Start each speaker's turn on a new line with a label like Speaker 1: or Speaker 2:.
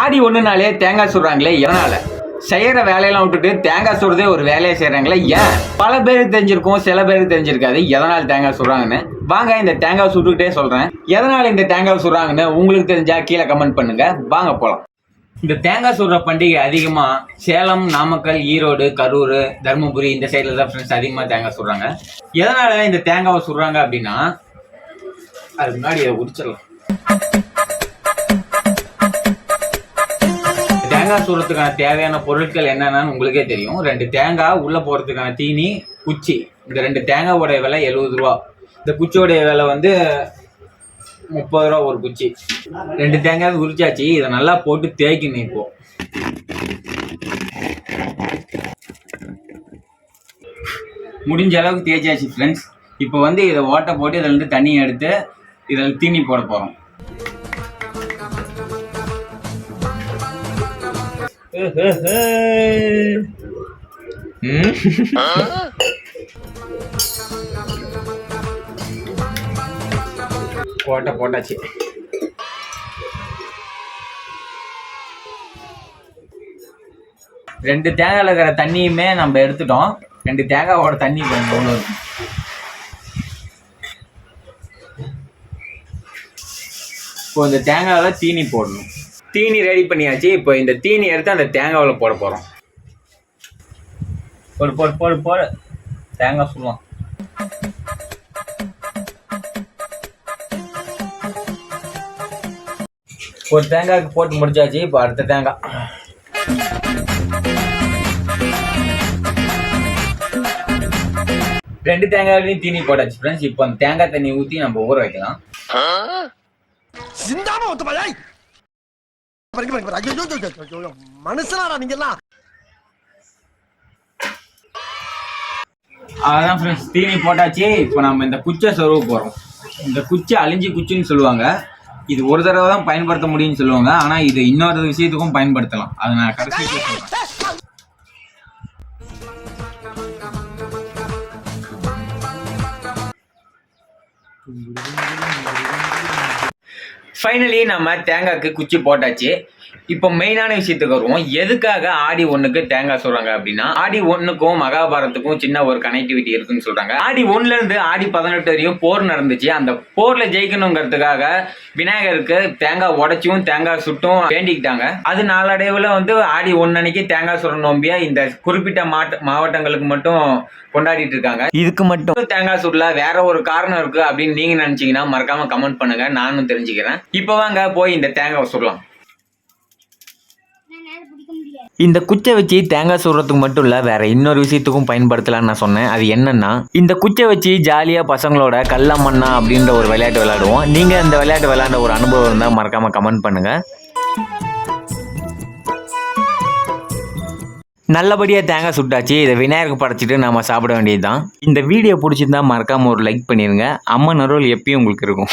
Speaker 1: ஆடி ஒன்றுனாலே தேங்காய் சுடுறாங்களே எதனால? செய்கிற வேலையெல்லாம் விட்டுட்டு தேங்காய் சுடுறதே ஒரு வேலையை செய்கிறாங்களே ஏன்? பல பேருக்கு தெரிஞ்சிருக்கும் சில பேருக்கு தெரிஞ்சிருக்காது எதனால் தேங்காய் சுடுறாங்கன்னு. வாங்க இந்த தேங்காய் சுட்டுக்கிட்டே சொல்கிறேன் எதனால் இந்த தேங்காய் சுடுறாங்கன்னு உங்களுக்கு தெரிஞ்சால் கீழே கமெண்ட் பண்ணுங்கள் வாங்க போகலாம் இந்த தேங்காய் சுடுற பண்டிகை அதிகமாக சேலம் நாமக்கல் ஈரோடு கரூர் தருமபுரி இந்த சைடில் தான் ஃப்ரெண்ட்ஸ் அதிகமாக தேங்காய் சுடுறாங்க. எதனால இந்த தேங்காவை சுடுறாங்க அப்படின்னா அதுக்கு முன்னாடி உரிச்சிடலாம். தேங்காய் சூறத்துக்கான தேவையான பொருட்கள் என்னென்னு உங்களுக்கே தெரியும். ரெண்டு தேங்காய் உள்ளே போகிறதுக்கான தீனி குச்சி. இந்த ரெண்டு தேங்காவோடைய விலை எழுபது ரூபா. இந்த குச்சியோடைய விலை வந்து முப்பது ரூபா ஒரு குச்சி. ரெண்டு தேங்காய் உரிச்சாச்சு. இதை நல்லா போட்டு தேய்க்கணும் இப்போ. முடிஞ்ச அளவுக்கு தேய்ச்சாச்சு ஃப்ரெண்ட்ஸ் இப்போ வந்து இதை ஓட்டை போட்டு இதில் இருந்து தண்ணி எடுத்து இதில் தீனி போட போகிறோம் போட்ட போட்டாச்சு. ரெண்டு தேங்காயில் இருக்கிற தண்ணியுமே நம்ம எடுத்துட்டோம். ரெண்டு தேங்காவோட தண்ணி கொஞ்சம் எவ்வளோ இருக்கும் இப்போ இந்த தேங்காவில் தீனி போடணும். தீனி ரெடி பண்ணியாச்சு. இப்போ இந்த தீனி எடுத்து அந்த தேங்காவில் போட போகிறோம் போடு போடு போடு போடு. தேங்காய் சொல்லுவோம் ஒரு தேங்காய்க்கு போட்டு முடிச்சாச்சு. இப்போ அடுத்த தேங்காய். ரெண்டு தேங்காய்லையும் தீனி போட்டாச்சு ஃப்ரெண்ட்ஸ் இப்போ அந்த தேங்காய் தண்ணி ஊற்றி நம்ம ஊற வைக்கலாம்.
Speaker 2: மனுஷனாடா நீங்க எல்லாம்
Speaker 1: அதான் ஃப்ரெண்ட்ஸ் தீனி போட்டாச்சு. இப்போ நம்ம இந்த குச்சை சொருவ போகிறோம் இந்த குச்சை அழிஞ்சி குச்சின்னு சொல்லுவாங்க. இது ஒரு தடவை தான் பயன்படுத்த முடியும்னு சொல்லுவாங்க. ஆனால் இது இன்னொரு விஷயத்துக்கும் பயன்படுத்தலாம். அதை நான் கடைசி சொல்கிறேன் ஃபைனலி நம்ம தேங்காய்க்கு குச்சி போட்டாச்சு. இப்போ மெயினான விஷயத்துக்கு வருவோம். எதுக்காக ஆடி ஒன்றுக்கு தேங்காய் சொல்றாங்க அப்படின்னா ஆடி ஒன்றுக்கும் மகாபாரத்துக்கும் சின்ன ஒரு கனெக்டிவிட்டி இருக்குன்னு சொல்றாங்க. ஆடி ஒன்னுல இருந்து ஆடி பதினெட்டு வரையும் போர் நடந்துச்சு. அந்த போர்ல ஜெயிக்கணுங்கிறதுக்காக விநாயகருக்கு தேங்காய் உடைச்சும் தேங்காய் சுட்டும் வேண்டிக்கிட்டாங்க. அது நாளடைவில் வந்து ஆடி ஒன்று அன்னைக்கு தேங்காய் சுட நோம்பியா இந்த குறிப்பிட்ட மாவட்ட மாவட்டங்களுக்கு மட்டும் கொண்டாடிட்டு இருக்காங்க. இதுக்கு மட்டும் தேங்காய் சுடல வேற ஒரு காரணம் இருக்கு அப்படின்னு நீங்க நினைச்சீங்கன்னா மறக்காம கமெண்ட் பண்ணுங்க. நானும் தெரிஞ்சுக்கிறேன். இப்போ வாங்க போய் இந்த தேங்காய் சுடலாம். இந்த குச்சை வச்சு தேங்காய் சுடுறதுக்கு மட்டும் இல்லை வேற இன்னொரு விஷயத்துக்கும் பயன்படுத்தலாம்னு நான் சொன்னேன். அது என்னன்னா இந்த குச்சை வச்சு ஜாலியாக பசங்களோட கல்ல மண்ணா அப்படின்ற ஒரு விளையாட்டு விளையாடுவோம். நீங்கள் இந்த விளையாட்டு விளையாண்ட ஒரு அனுபவம் இருந்தால் மறக்காமல் கமெண்ட் பண்ணுங்கள் நல்லபடியாக தேங்காய் சுட்டாச்சு. இதை விநாயகருக்கு படைச்சிட்டு நம்ம சாப்பிட வேண்டியது தான் இந்த வீடியோ பிடிச்சிருந்தா மறக்காமல் ஒரு லைக் பண்ணிடுங்க அம்மன் அருள் எப்பயும் உங்களுக்கு இருக்கும்.